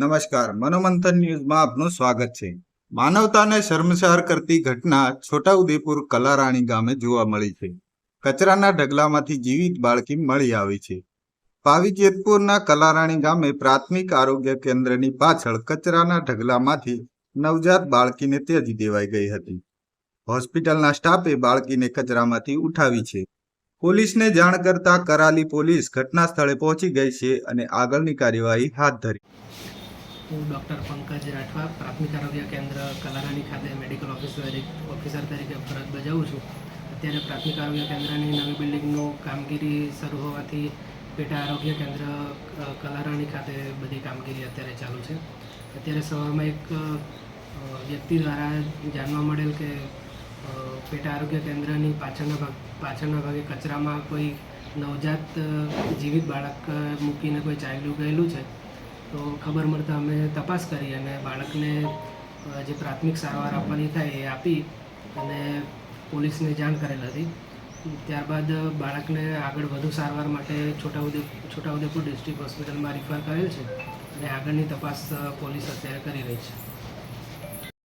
નમસ્કાર, મનોમંથન ન્યૂઝમાં આપનું સ્વાગત છે. માનવતાને શર્મસાર કરતી ઘટના છોટાઉદેપુર કલારાણી ગામે જોવા મળી છે. કચરાના ઢગલામાંથી જીવિત બાળકી મળી આવી છે. પાવી જેતપુરના કલારાણી ગામે પ્રાથમિક આરોગ્ય કેન્દ્રની પાછળ કચરાના ઢગલામાંથી નવજાત બાળકીને ત્યજી દેવાઈ ગઈ હતી. હોસ્પિટલના સ્ટાફે બાળકીને કચરામાંથી ઉઠાવી છે. પોલીસને જાણ કરતા કરાલી પોલીસ ઘટના સ્થળે પહોંચી ગઈ છે અને આગળની કાર્યવાહી હાથ ધરી. હું ડૉક્ટર પંકજ રાઠવા, પ્રાથમિક આરોગ્ય કેન્દ્ર કલારાની ખાતે મેડિકલ ઓફિસર ઓફિસર તરીકે ફરજ બજાવું છું. અત્યારે પ્રાથમિક આરોગ્ય કેન્દ્રની નવી બિલ્ડિંગનું કામગીરી શરૂ હોવાથી પેટા આરોગ્ય કેન્દ્ર કલારાની ખાતે બધી કામગીરી અત્યારે ચાલુ છે. અત્યારે સવારમાં એક વ્યક્તિ દ્વારા જાણવા મળેલ કે પેટા આરોગ્ય કેન્દ્રની પાછળના ભાગ, પાછળના ભાગે કચરામાં કોઈ નવજાત જીવિત બાળક મૂકીને કોઈ ચાલ્યું ગયેલું છે. તો ખબર મળતા અમે તપાસ કરી અને બાળકને જે પ્રાથમિક સારવાર આપવાની થાય એ આપી અને પોલીસને જાણ કરેલ હતી. ત્યારબાદ બાળકને આગળ વધુ સારવાર માટે છોટાઉદેપુર છોટાઉદેપુર ડિસ્ટ્રિક્ટ હોસ્પિટલમાં રિફર કરેલ છે અને આગળની તપાસ પોલીસ અત્યારે કરી રહી છે.